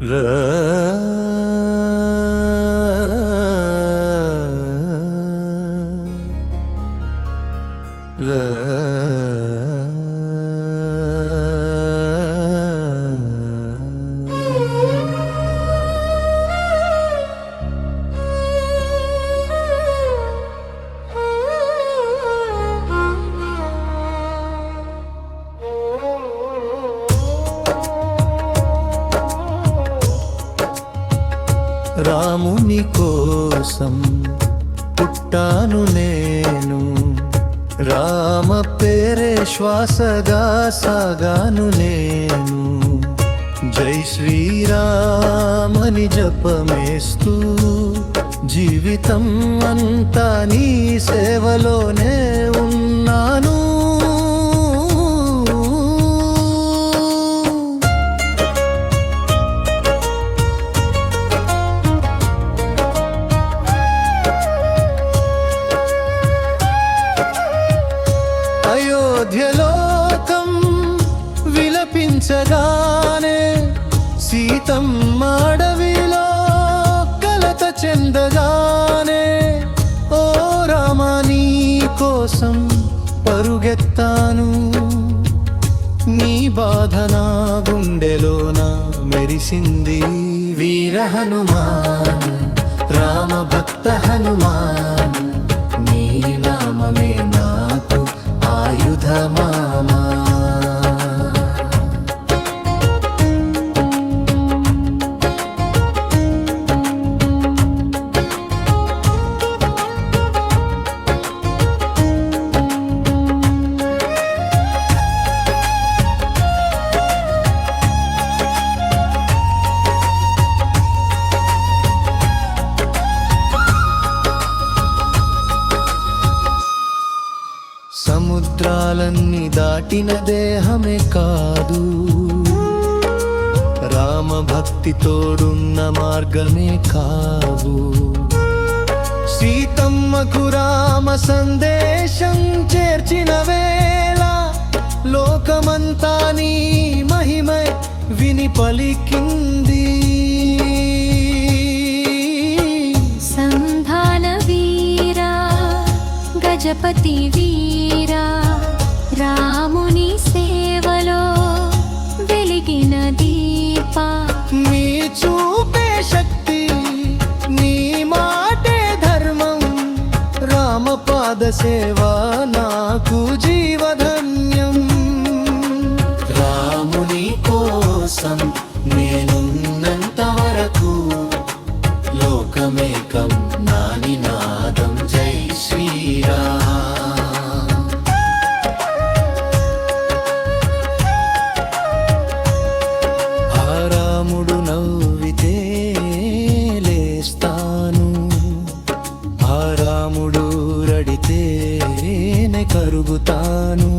The రాముని కోసం పుట్టాను నేను. రామ పేరే శ్వాసగా సాగాను నేను. జై శ్రీరామని జపమేస్తూ జీవితం అంతా నీ సేవలోనే చూచగానే సీతమ్మ అడవిలో కలత చెందగానే ఓ రామా నీ కోసం పరుగెత్తాను. నీ బాధ నా గుండెలోన మెరిసింది. వీర హనుమాన్ రామ భక్త హనుమాన్ నీ నామమే సముద్రాలన్నీ దాటిన దేహమే కాదు. రామ భక్తి తోడున్న మార్గమే కాదు. సీతమ్మకు రామ సందేశం చేర్చిన వేళ లోకమంతా నీ మహిమ విని పలికింది సంధాన వీరా గజపతి వీరా రామపాద నాకు జీవధన్యం. రాముని కోసం నేనున్నంత వరకు లోకమేకం నా నినాదం జై శ్రీరామ్. నే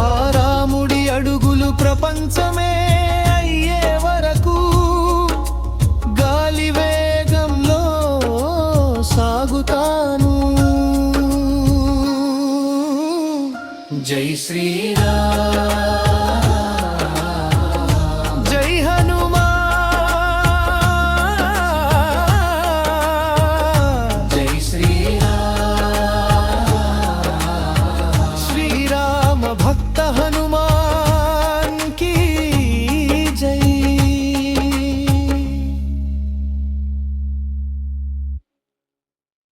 ఆ రాముడి అడుగులు ప్రపంచమే అయ్యే వరకు గాలి వేగంలో సాగుతాను. జై శ్రీరామ్.